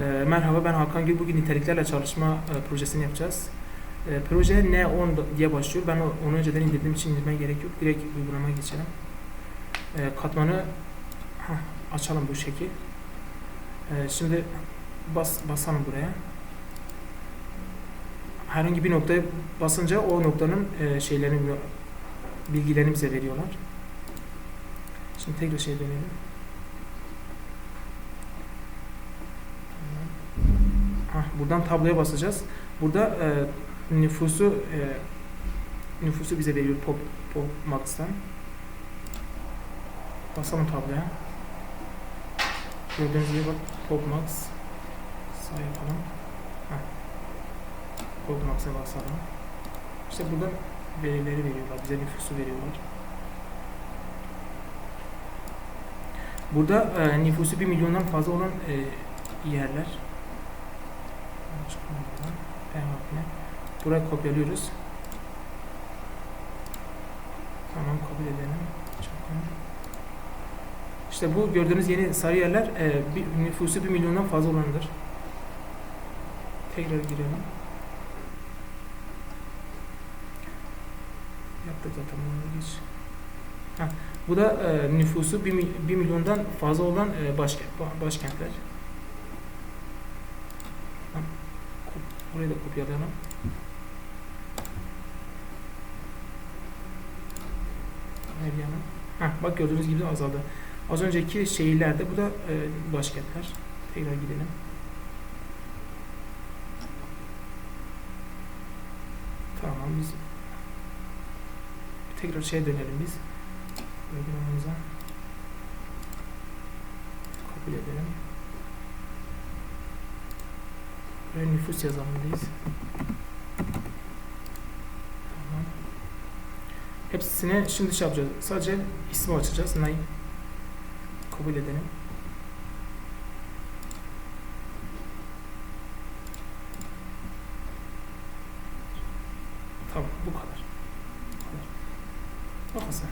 Ee, merhaba ben Hakan Gül. Bugün niteliklerle çalışma e, projesini yapacağız. E, proje N10 diye başlıyor. Ben onu önceden indirdiğim için indirmeye gerek yok. Direkt uygulamaya geçelim. E, katmanı hah, açalım bu şekil. Şimdi bas, basalım buraya. Herhangi bir noktaya basınca o noktanın e, şeylerini bilgilerini bize veriyorlar. Şimdi tekrar şey dönelim. Buradan tabloya basacağız. Burada e, nüfusu e, nüfusu bize veriyor Pop, Pop Max'tan. Basalım tabloya. Gördüğünüz gibi bak Pop Max. Sağ yapalım. Pop Max'a basalım. İşte burada verileri veriyorlar. Bize nüfusu veriyorlar. Burada e, nüfusu 1 milyondan fazla olan e, yerler. Çıkalım buradan. Buraya kopyalıyoruz. Tamam edelim. Çıkalım. İşte bu gördüğünüz yeni sarı yerler e, bir, nüfusu 1 milyondan fazla olanıdır. Tekrar girelim. Yaptık zaten bunu geç. Ha, bu da e, nüfusu 1, 1 milyondan fazla olan e, başkent, ba- başkentler. Ha, kop- Burayı da kopyalayalım. Meryem'in. Ha, bak gördüğünüz gibi azaldı. Az önceki şehirlerde bu da e, başkentler. Tekrar gidelim. Tamam biz tekrar şeye dönelim biz. Uygulamamıza kabul edelim. Buraya nüfus yazalımdayız. Tamam. Hepsine şimdi şey yapacağız. Sadece ismi açacağız. Nay. Kabul edelim. Tamam bu kadar. Bu kadar. Bakın sen.